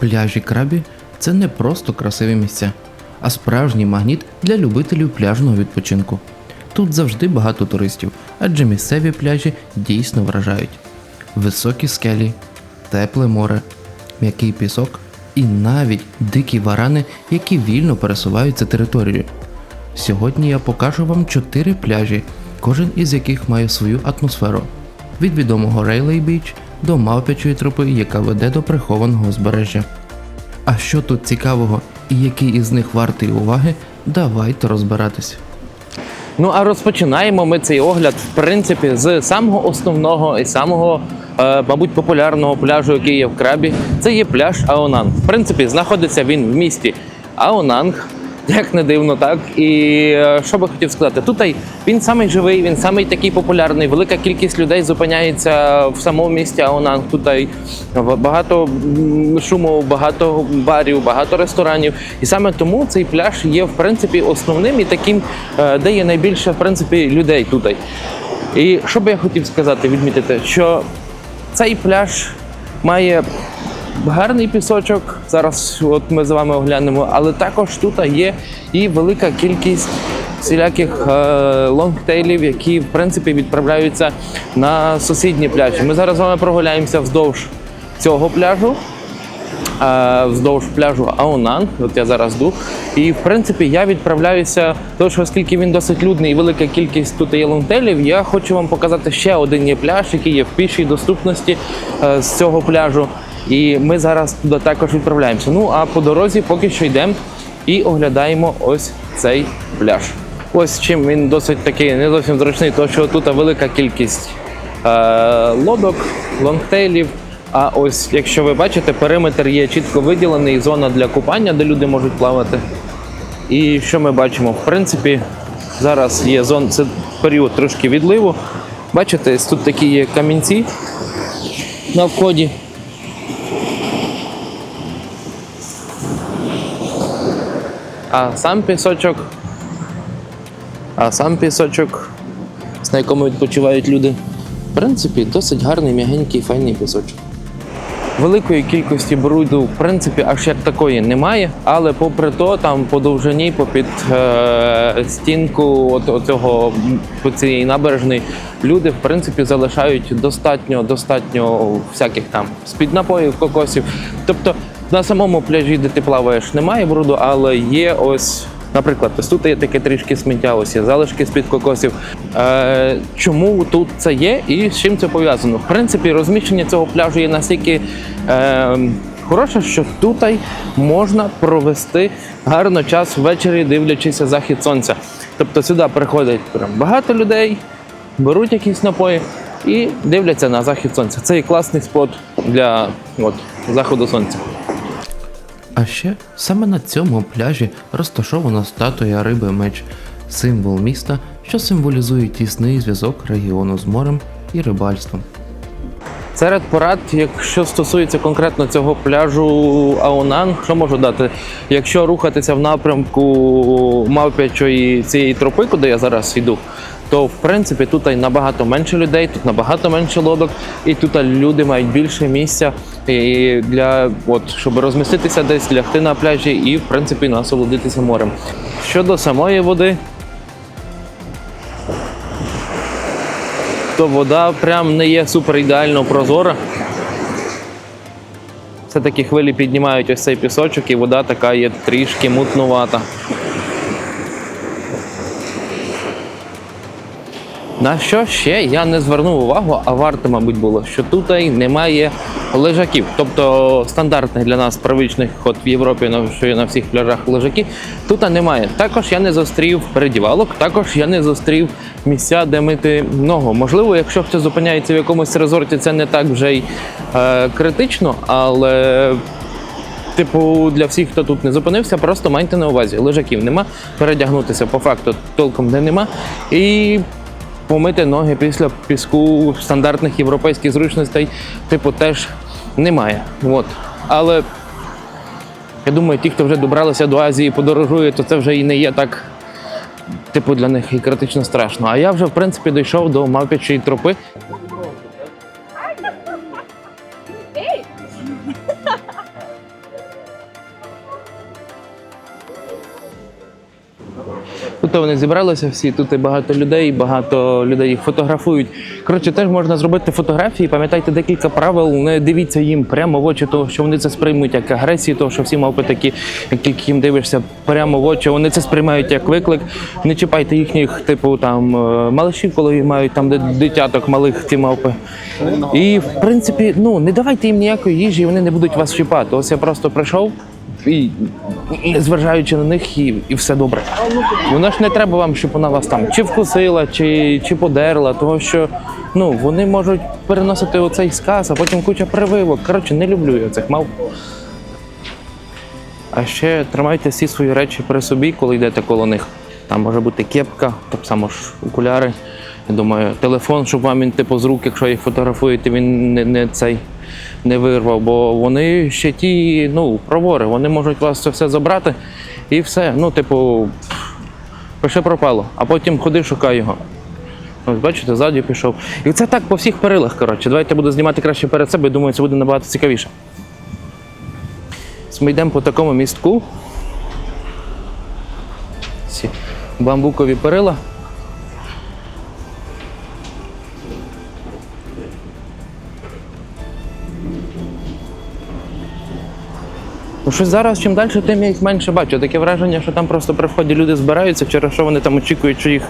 Пляжі крабі це не просто красиві місця, а справжній магніт для любителів пляжного відпочинку. Тут завжди багато туристів, адже місцеві пляжі дійсно вражають. Високі скелі, тепле море, м'який пісок і навіть дикі варани, які вільно пересуваються територією. Сьогодні я покажу вам чотири пляжі, кожен із яких має свою атмосферу. Від відомого Рейлей Біч до мавпячої тропи, яка веде до прихованого узбережжя. А що тут цікавого і який із них вартий уваги, давайте розбиратись. Ну а розпочинаємо ми цей огляд, в принципі, з самого основного і самого, е, мабуть, популярного пляжу, який є в крабі. Це є пляж Аонанг. В принципі, знаходиться він в місті Аонанг. Як не дивно, так і е, що би хотів сказати, тут він самий живий, він самий такий популярний. Велика кількість людей зупиняється в самому місті Аонанг. Тут багато шуму, багато барів, багато ресторанів. І саме тому цей пляж є в принципі основним і таким, е, де є найбільше в принципі людей тут. І що би я хотів сказати, відмітити, що цей пляж має гарний пісочок. Зараз от ми з вами оглянемо, але також тут є і велика кількість всіляких е, лонгтейлів, які в принципі відправляються на сусідні пляжі. Ми зараз з вами прогуляємося вздовж цього пляжу. е, Вздовж пляжу Аонанг, от я зараз йду. І в принципі я відправляюся, тому що оскільки він досить людний і велика кількість тут є лонгтейлів, я хочу вам показати ще один є пляж, який є в пішій доступності е, з цього пляжу. І ми зараз туди також відправляємося. Ну а по дорозі поки що йдемо і оглядаємо ось цей пляж. Ось чим він досить такий не зовсім зручний, тому що тут велика кількість е, лодок, лонгтейлів. А ось, якщо ви бачите, периметр є чітко виділений, зона для купання, де люди можуть плавати. І що ми бачимо? В принципі, зараз є зон, це період трошки відливу. Бачите, тут такі є камінці на вході. А сам пісочок. А сам пісочок, на якому відпочивають люди. В принципі, досить гарний, м'ягенький, файний пісочок. Великої кількості бруду, в принципі, аж як такої немає, але попри то, там по довжині, попід е, стінку от, м, по цієї набережної, люди в принципі залишають достатньо, достатньо всяких там з-під напоїв, кокосів. Тобто на самому пляжі, де ти плаваєш, немає бруду, але є ось. Наприклад, ось тут є таке трішки сміття, ось є залишки з-під кокосів. Е, чому тут це є і з чим це пов'язано? В принципі, розміщення цього пляжу є настільки е, хороше, що тут можна провести гарно час ввечері, дивлячись захід сонця. Тобто сюди приходять прям багато людей, беруть якісь напої і дивляться на захід сонця. Це і класний спот для от, заходу сонця. А ще саме на цьому пляжі розташована статуя риби меч, символ міста, що символізує тісний зв'язок регіону з морем і рибальством. Серед порад, якщо стосується конкретно цього пляжу Аонан, що можу дати? Якщо рухатися в напрямку мавпячої цієї тропи, куди я зараз йду, то в принципі тут набагато менше людей, тут набагато менше лодок, і тут люди мають більше місця і для от, щоб розміститися десь, лягти на пляжі і в принципі насолодитися морем. Щодо самої води, то вода прям не є супер ідеально прозора. Все таки хвилі піднімають ось цей пісочок, і вода така є трішки мутнувата. На що ще я не звернув увагу, а варто, мабуть, було, що тут немає лежаків. Тобто стандартних для нас привичних от в Європі, що на всіх пляжах лежаки, тут немає. Також я не зустрів передівалок, також я не зустрів місця, де мити ногу. Можливо, якщо хтось зупиняється в якомусь резорті, це не так вже й е, критично, але Типу, для всіх, хто тут не зупинився, просто майте на увазі. Лежаків нема, передягнутися по факту толком де нема. І помити ноги після піску стандартних європейських зручностей, типу, теж немає. От. Але я думаю, ті, хто вже добралися до Азії, подорожує, то це вже і не є так. Типу, для них і критично страшно. А я вже, в принципі, дійшов до мавпячої тропи. Ото вони зібралися всі. Тут і багато людей, багато людей їх фотографують. Коротше, теж можна зробити фотографії. Пам'ятайте декілька правил. Не дивіться їм прямо в очі, того що вони це сприймуть як агресію, того що всі мавпи такі, як їм дивишся прямо в очі, вони це сприймають як виклик. Не чіпайте їхніх, типу там е, малишів, коли мають там дитяток малих ті мавпи. І в принципі, ну не давайте їм ніякої їжі, вони не будуть вас чіпати. Ось я просто прийшов і не зважаючи на них, і, і все добре. Вона ж не треба вам, щоб вона вас там чи вкусила, чи, чи подерла, тому що ну вони можуть переносити оцей сказ, а потім куча прививок. Коротше, не люблю я цих мав. А ще тримайте всі свої речі при собі, коли йдете коло них. Там може бути кепка, так само ж окуляри. Я думаю, телефон, щоб вам він типу з рук, якщо їх фотографуєте, він не, не цей не вирвав, бо вони ще ті, ну, провори, вони можуть вас це все забрати і все. Ну, типу, пише пропало, а потім ходи, шукай його. Ось бачите, ззаді пішов. І це так по всіх перилах. Коротше. Давайте буду знімати краще перед себе, думаю, це буде набагато цікавіше. Ми йдемо по такому містку. Ці бамбукові перила. Ну, щось зараз, чим далі, тим я їх менше бачу. Таке враження, що там просто при вході люди збираються, через що вони там очікують, що їх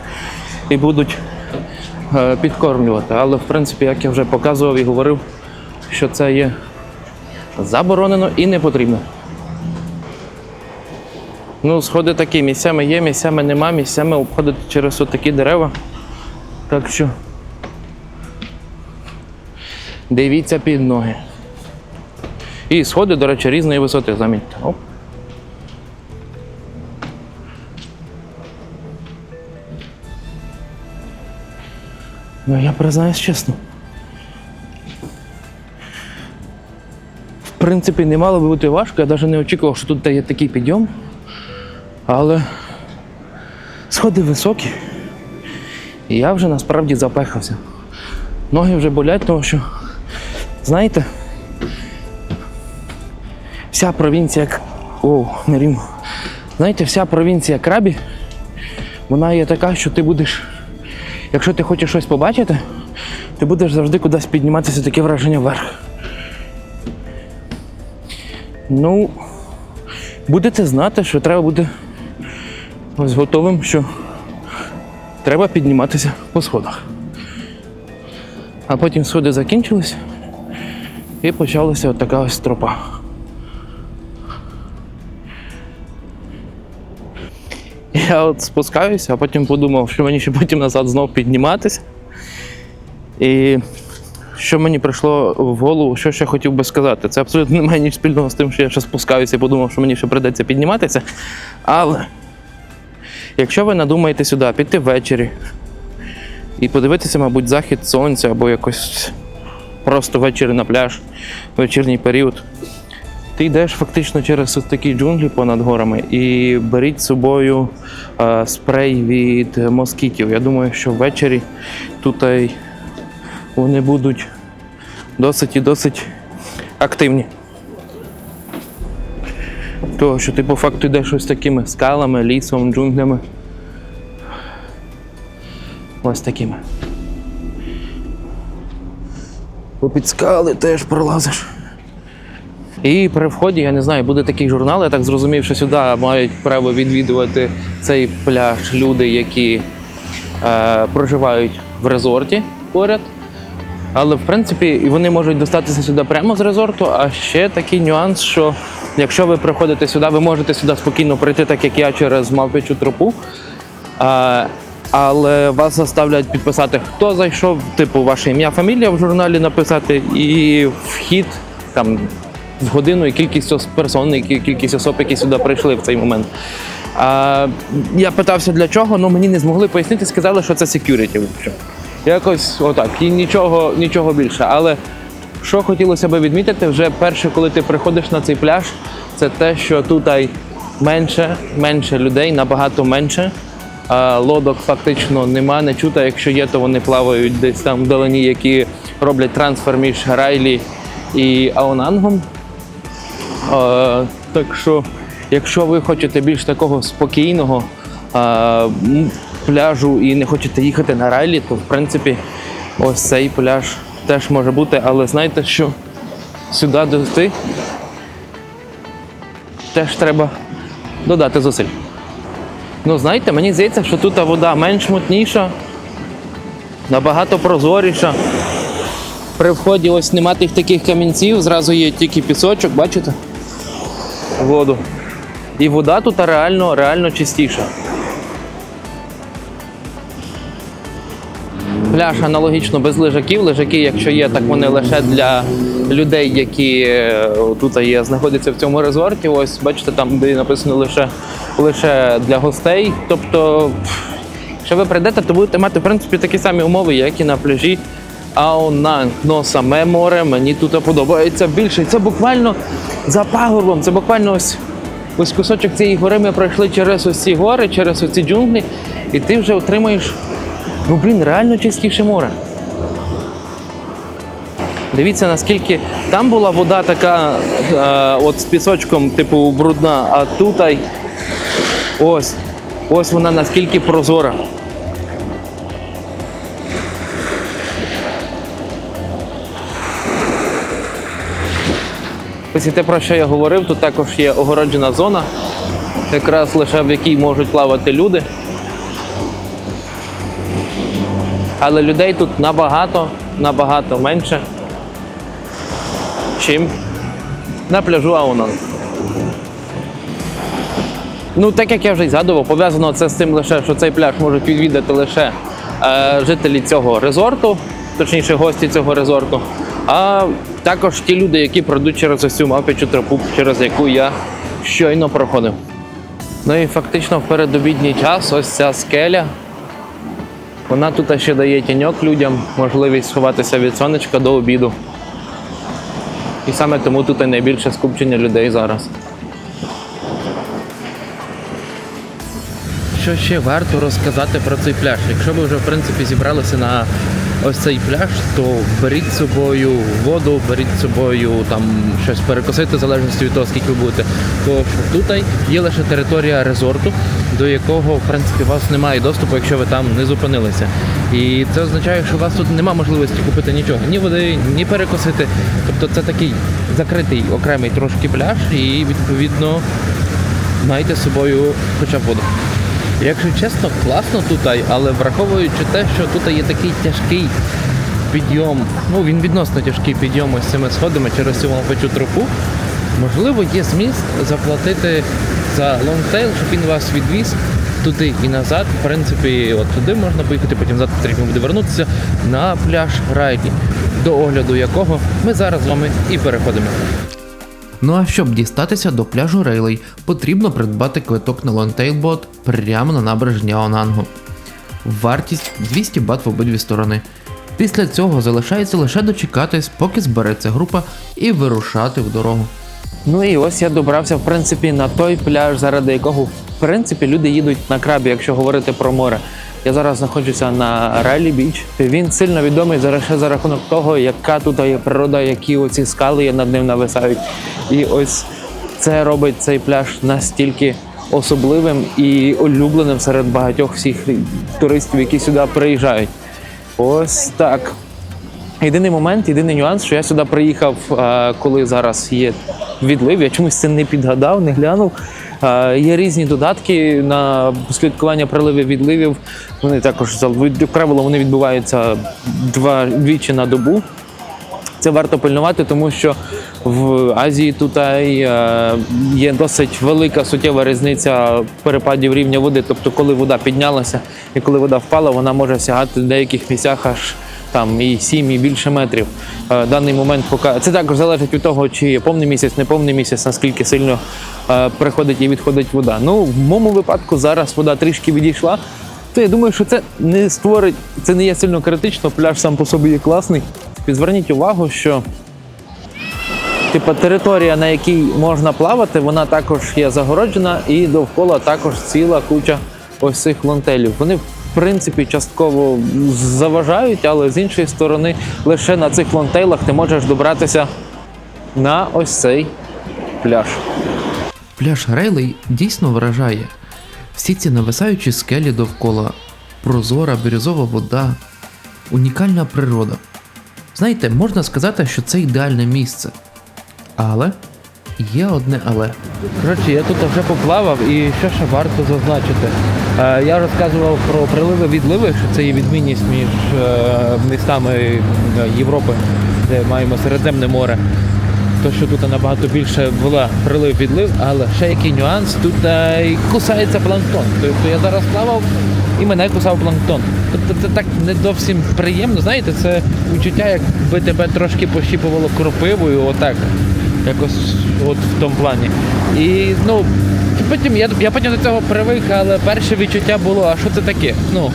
і будуть е, підкормлювати. Але в принципі, як я вже показував і говорив, що це є заборонено і не потрібно. Ну, сходи такі, місцями є, місцями нема, місцями обходити через такі дерева. Так що дивіться під ноги. І сходи, до речі, різної висоти, замітьте. Оп. Ну, я признаюсь чесно. В принципі, не мало би бути важко, я навіть не очікував, що тут є такий підйом. Але сходи високі. І я вже насправді запехався. Ноги вже болять, тому що, знаєте, вся провінція. К- О, не рівно. Знаєте, вся провінція крабі, вона є така, що ти будеш, якщо ти хочеш щось побачити, ти будеш завжди кудись підніматися таке враження вверх. Ну, будете знати, що треба бути ось готовим, що треба підніматися по сходах. А потім сходи закінчились і почалася така ось тропа. Я от спускаюся, а потім подумав, що мені ще потім назад знов підніматися. І що мені прийшло в голову, що ще хотів би сказати. Це абсолютно не має ніч спільного з тим, що я ще спускаюся і подумав, що мені ще прийдеться підніматися. Але якщо ви надумаєте сюди піти ввечері і подивитися, мабуть, захід сонця або якось просто ввечері на пляж, вечірній період, ти йдеш фактично через ось такі джунглі понад горами і беріть з собою е, спрей від москітів. Я думаю, що ввечері тут вони будуть досить і досить активні. Того, що ти по факту йдеш ось такими скалами, лісом, джунглями. Ось такими. Попід скали теж пролазиш. І при вході, я не знаю, буде такий журнал, я так зрозумів, що сюди мають право відвідувати цей пляж люди, які е, проживають в резорті поряд. Але в принципі і вони можуть достатися сюди прямо з резорту. А ще такий нюанс, що якщо ви приходите сюди, ви можете сюди спокійно прийти, так як я через мавпичу тропу. А, але вас заставлять підписати, хто зайшов, типу ваше ім'я, фамілія в журналі написати, і вхід там в годину і кількість персон, і кількість особ, які сюди прийшли в цей момент. А, я питався для чого, але мені не змогли пояснити, сказали, що це security. Якось отак. І нічого, нічого більше. Але що хотілося би відмітити, вже перше, коли ти приходиш на цей пляж, це те, що тут менше, менше людей, набагато менше. Лодок фактично нема, не чути. Якщо є, то вони плавають десь там вдалині, які роблять трансфер між Райлі і Аонангом. Так що, якщо ви хочете більш такого спокійного, пляжу і не хочете їхати на райлі, то в принципі ось цей пляж теж може бути. Але знаєте, що сюди дойти теж треба додати зусиль. Ну, знаєте, мені здається, що тут вода менш мутніша, набагато прозоріша. При вході ось нема тих таких камінців, зразу є тільки пісочок, бачите? Воду. І вода тут реально, реально чистіша. Пляж аналогічно без лежаків. Лежаки, якщо є, так вони лише для людей, які е, тут є, знаходяться в цьому резорті. Ось бачите, там де написано лише, лише для гостей. Тобто, якщо ви прийдете, то будете мати в принципі такі самі умови, як і на пляжі. Аонанг, но саме море мені тут подобається більше. Це буквально за пагорбом, це буквально ось ось кусочок цієї гори. Ми пройшли через ось ці гори, через ось ці джунглі, і ти вже отримаєш Ну, блін, реально чистіше море. Дивіться, наскільки там була вода така е, от з пісочком, типу, брудна, а тут ось, ось вона наскільки прозора. Ось і те, про що я говорив, тут також є огороджена зона, якраз лише в якій можуть плавати люди. Але людей тут набагато, набагато менше, чим на пляжу Аунан. Ну, так як я вже й згадував, пов'язано це з тим лише, що цей пляж можуть відвідати лише е, жителі цього резорту, точніше гості цього резорту, а також ті люди, які пройдуть через ось цю мапічу тропу, через яку я щойно проходив. Ну і фактично в передобідній час ось ця скеля вона тут ще дає тіньок людям, можливість сховатися від сонечка до обіду. І саме тому тут найбільше скупчення людей зараз. Що ще варто розказати про цей пляж? Якщо ви вже в принципі зібралися на ось цей пляж, то беріть з собою воду, беріть з собою там щось перекусити, в залежності від того, скільки ви будете. Тому що тут є лише територія резорту, до якого в принципі у вас немає доступу, якщо ви там не зупинилися. І це означає, що у вас тут немає можливості купити нічого, ні води, ні перекусити. Тобто це такий закритий окремий трошки пляж, і відповідно майте з собою хоча б воду. Якщо чесно, класно тут, але враховуючи те, що тут є такий тяжкий підйом, ну він відносно тяжкий підйом ось цими сходами через цю мапочу тропу, можливо, є зміст заплатити за лонгтейл, щоб він вас відвіз туди і назад. В принципі, от туди можна поїхати, потім завтра потрібно буде вернутися на пляж Райді, до огляду якого ми зараз з вами і переходимо. Ну а щоб дістатися до пляжу Рейлей, потрібно придбати квиток на лонтейлбот прямо на набережні Аонангу. Вартість 200 бат в обидві сторони. Після цього залишається лише дочекатись, поки збереться група і вирушати в дорогу. Ну і ось я добрався, в принципі, на той пляж, заради якого, в принципі, люди їдуть на крабі, якщо говорити про море. Я зараз знаходжуся на Ралі Біч. Він сильно відомий зараз за рахунок того, яка тут є природа, які оці скали над ним нависають. І ось це робить цей пляж настільки особливим і улюбленим серед багатьох всіх туристів, які сюди приїжджають. Ось так. Єдиний момент, єдиний нюанс, що я сюди приїхав, е, коли зараз є відлив. Я чомусь це не підгадав, не глянув. Е, Є різні додатки на слідкування приливів відливів. Вони також як правило вони відбуваються два двічі на добу. Це варто пильнувати, тому що в Азії тут е, є досить велика суттєва різниця перепадів рівня води. Тобто, коли вода піднялася і коли вода впала, вона може сягати в деяких місцях аж там і 7, і більше метрів. Е, Даний момент поки це також залежить від того, чи повний місяць, не повний місяць, наскільки сильно е, приходить і відходить вода. Ну, в моєму випадку зараз вода трішки відійшла. То я думаю, що це не створить, це не є сильно критично. Пляж сам по собі є класний. Зверніть увагу, що типу, територія, на якій можна плавати, вона також є загороджена, і довкола також ціла куча ось цих лонтелів. Вони, принципі, частково заважають, але з іншої сторони, лише на цих лонтейлах ти можеш добратися на ось цей пляж. Пляж Рейлей дійсно вражає. Всі ці нависаючі скелі довкола, прозора бірюзова вода, унікальна природа. Знаєте, можна сказати, що це ідеальне місце. Але є одне але. Коротше, я тут вже поплавав і що ще варто зазначити. Е, Я розказував про приливи відливи, що це є відмінність між е, містами е, Європи, де маємо Середземне море. То, що тут набагато більше була прилив відлив, але ще який нюанс, тут кусається планктон. Тобто я зараз плавав і мене кусав планктон. Тобто це так не зовсім приємно. Знаєте, це відчуття, якби тебе трошки пощіпувало кропивою, отак. Якось от в тому плані. І ну потім я, я потім до цього привик, але перше відчуття було, а що це таке? Ну,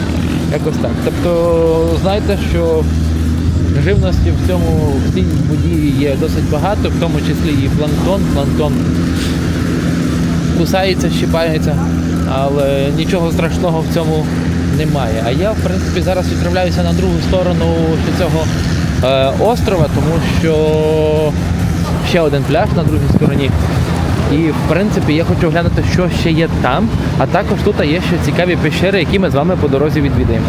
якось так. Тобто, знаєте, що живності в цьому в цій воді є досить багато, в тому числі і планктон. Планктон кусається, щипається, але нічого страшного в цьому немає. А я, в принципі, зараз відправляюся на другу сторону цього е, острова, тому що ще один пляж на другій стороні. І в принципі я хочу глянути, що ще є там. А також тут є ще цікаві пещери, які ми з вами по дорозі відвідаємо.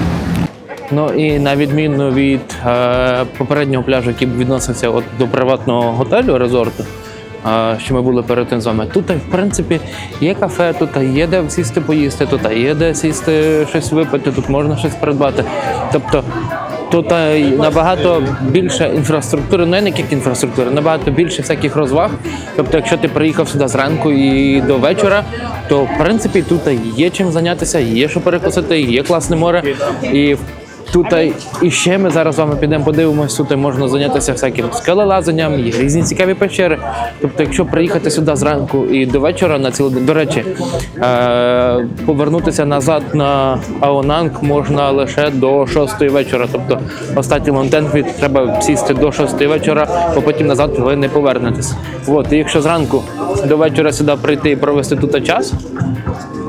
Ну і на відміну від е, попереднього пляжу, який відносився от до приватного готелю резорту, е, що ми були перед тим з вами. Тут, в принципі, є кафе, тут є де сісти поїсти, тут є де сісти щось випити, тут можна щось придбати. Тобто тут е, набагато більше інфраструктури, ну не як інфраструктури, набагато більше всяких розваг. Тобто, якщо ти приїхав сюди зранку і до вечора, то в принципі тут є чим зайнятися, є що перекусити, є класне море. І Тут і ще ми зараз з вами підемо подивимось, тут можна зайнятися всяким скелелазанням, є різні цікаві печери. Тобто, якщо приїхати сюди зранку і до вечора на цілий до речі, е- повернутися назад на Аонанг можна лише до 6 вечора. Тобто останній лонтенфіт треба сісти до 6 вечора, бо потім назад ви не повернетесь. От, і якщо зранку до вечора сюди прийти і провести тут час,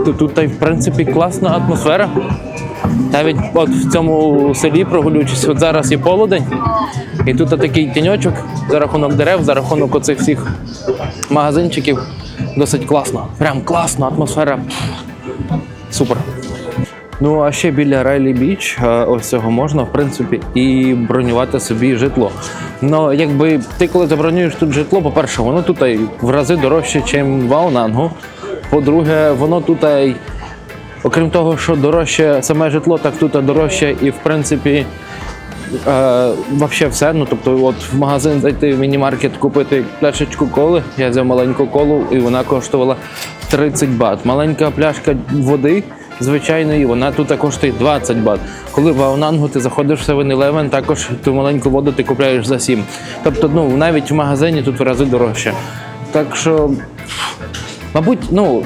то тут в принципі класна атмосфера. Навіть от в цьому селі прогулюючись, от зараз є полудень, і тут такий тіньочок за рахунок дерев, за рахунок оцих всіх магазинчиків. Досить класно. Прям класна атмосфера. Супер. Ну а ще біля Райлі Біч е, ось цього можна, в принципі, і бронювати собі житло. Ну, якби ти коли забронюєш тут житло, по-перше, воно тут в рази дорожче, ніж в Аунангу. По-друге, воно тут Окрім того, що дорожче саме житло, так тут дорожче і в принципі е, вообще все. Ну тобто, от в магазин зайти в міні-маркет, купити пляшечку коли. Я взяв маленьку колу і вона коштувала 30 бат. Маленька пляшка води. Звичайної, вона тут коштує 20 бат. Коли в Аунангу ти заходиш в 7-Eleven, також ту маленьку воду ти купляєш за 7. Тобто, ну навіть в магазині тут в рази дорожче. Так що, мабуть, ну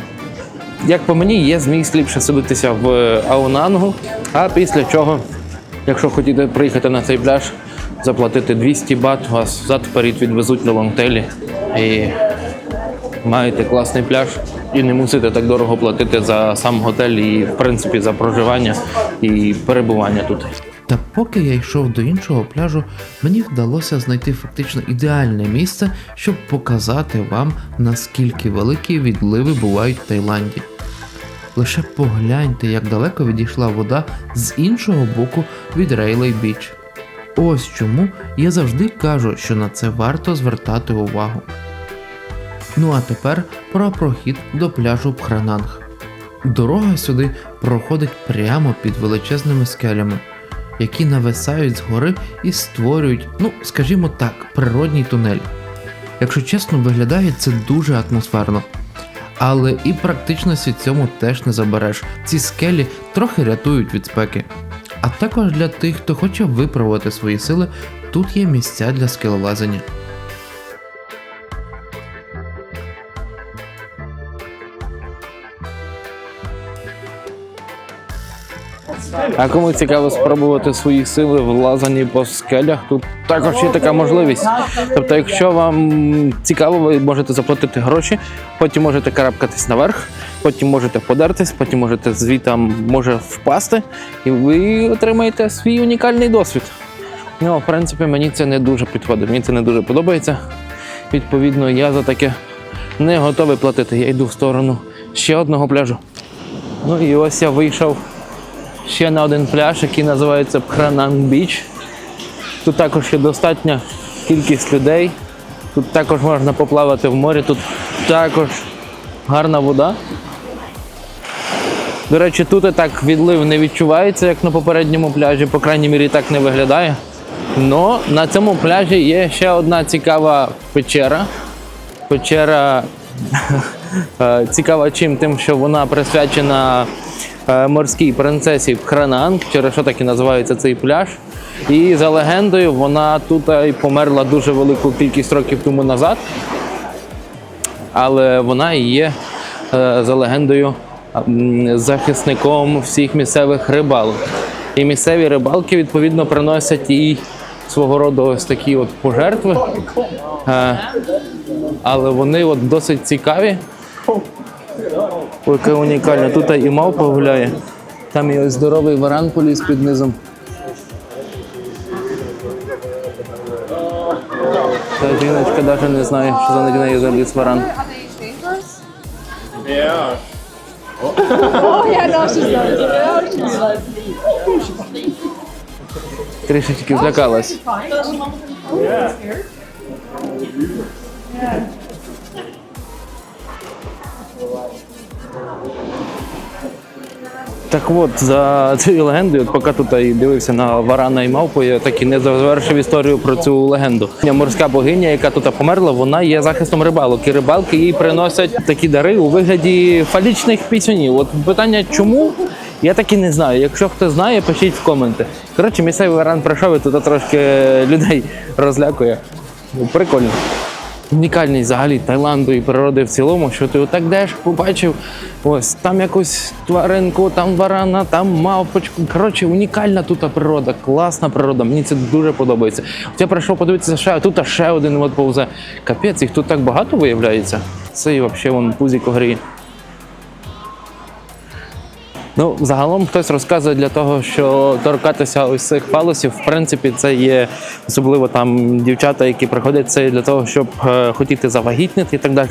як по мені, є зміст ліпше садитися в Аунангу, а після чого, якщо хотіте приїхати на цей пляж, заплатити 200 бат, вас взад вперед відвезуть на лонгтелі і маєте класний пляж. І не мусите так дорого платити за сам готель і, в принципі, за проживання і перебування тут. Та поки я йшов до іншого пляжу, мені вдалося знайти фактично ідеальне місце, щоб показати вам, наскільки великі відливи бувають в Таїланді. Лише погляньте, як далеко відійшла вода з іншого боку від Рейлей Біч. Ось чому я завжди кажу, що на це варто звертати увагу. Ну а тепер про прохід до пляжу Пхрананг. Дорога сюди проходить прямо під величезними скелями, які нависають згори і створюють, ну скажімо так, природній тунель. Якщо чесно, виглядає це дуже атмосферно. Але і практичності цьому теж не забереш. Ці скелі трохи рятують від спеки. А також для тих, хто хоче виправити свої сили, тут є місця для скелелазання. А кому цікаво спробувати свої сили в лазанні по скелях, тут також є така можливість. Тобто, якщо вам цікаво, ви можете заплатити гроші, потім можете карабкатись наверх, потім можете подертись, потім можете звідти може впасти, і ви отримаєте свій унікальний досвід. Ну, в принципі, мені це не дуже підходить, мені це не дуже подобається. Відповідно, я за таке не готовий платити. Я йду в сторону ще одного пляжу. Ну і ось я вийшов ще на один пляж, який називається Пхранан Біч. Тут також є достатня кількість людей. Тут також можна поплавати в морі, тут також гарна вода. До речі, тут і так відлив не відчувається, як на попередньому пляжі, по крайній мірі так не виглядає. Но на цьому пляжі є ще одна цікава печера. Печера е, цікава чим, тим, що вона присвячена морській принцесі Хрананг, через що так і називається цей пляж. І за легендою, вона тут і померла дуже велику кількість років тому назад але вона і є е, за легендою захисником всіх місцевих рибалок. І місцеві рибалки відповідно приносять їй свого роду ось такі от пожертви. Е, але вони от досить цікаві. Ой, яке унікальне. Тут і мавпа гуляє. Там і ось здоровий варан поліз під низом. Та жіночка навіть не знає, що за неї заліз варан. Are they Так от, за цією легендою, поки тут і дивився на варана і мавпу, я так і не завершив історію про цю легенду. Морська богиня, яка тут померла, вона є захистом рибалок. І рибалки їй приносять такі дари у вигляді фалічних пісюнів. От питання, чому? Я так і не знаю. Якщо хто знає, пишіть в коменти. Коротше, місцевий варан прийшов і тут трошки людей розлякує. Прикольно унікальність взагалі Таїланду і природи в цілому, що ти отак деш, побачив, ось там якусь тваринку, там варана, там мавпочку. Коротше, унікальна тут природа, класна природа. Мені це дуже подобається. От я прийшов подивитися ще, тут ще один от повзе. Капець, їх тут так багато виявляється. Це і взагалі вон пузіко гріє. Ну, загалом хтось розказує для того, що торкатися ось цих фалосів, в принципі, це є особливо там дівчата, які приходять це для того, щоб е, хотіти завагітнити і так далі.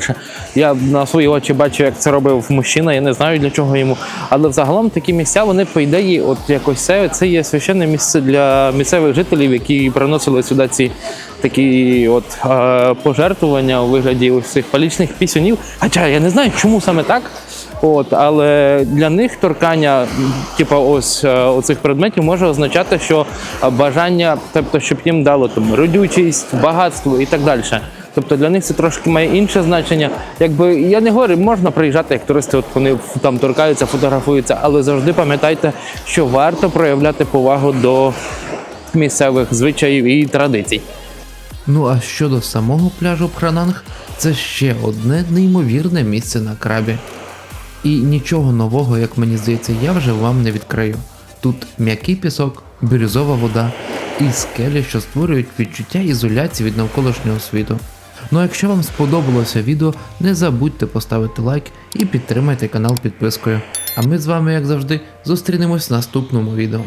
Я на свої очі бачу, як це робив мужчина. Я не знаю для чого йому. Але взагалом такі місця, вони по ідеї, от якось це, це є священне місце для місцевих жителів, які приносили сюди ці такі от е, пожертвування у вигляді ось цих палічних пісюнів. Хоча я не знаю, чому саме так. От, але для них торкання, типу, ось е, оцих предметів може означати, що бажання, тобто, щоб їм дало там родючість, багатство і так далі. Тобто для них це трошки має інше значення. Якби я не говорю, можна приїжджати як туристи, от вони там торкаються, фотографуються, але завжди пам'ятайте, що варто проявляти повагу до місцевих звичаїв і традицій. Ну а щодо самого пляжу Пхрананг, це ще одне неймовірне місце на крабі. І нічого нового, як мені здається, я вже вам не відкрию. Тут м'який пісок, бірюзова вода і скелі, що створюють відчуття ізоляції від навколишнього світу. Ну а якщо вам сподобалося відео, не забудьте поставити лайк і підтримайте канал підпискою. А ми з вами, як завжди, зустрінемось в наступному відео.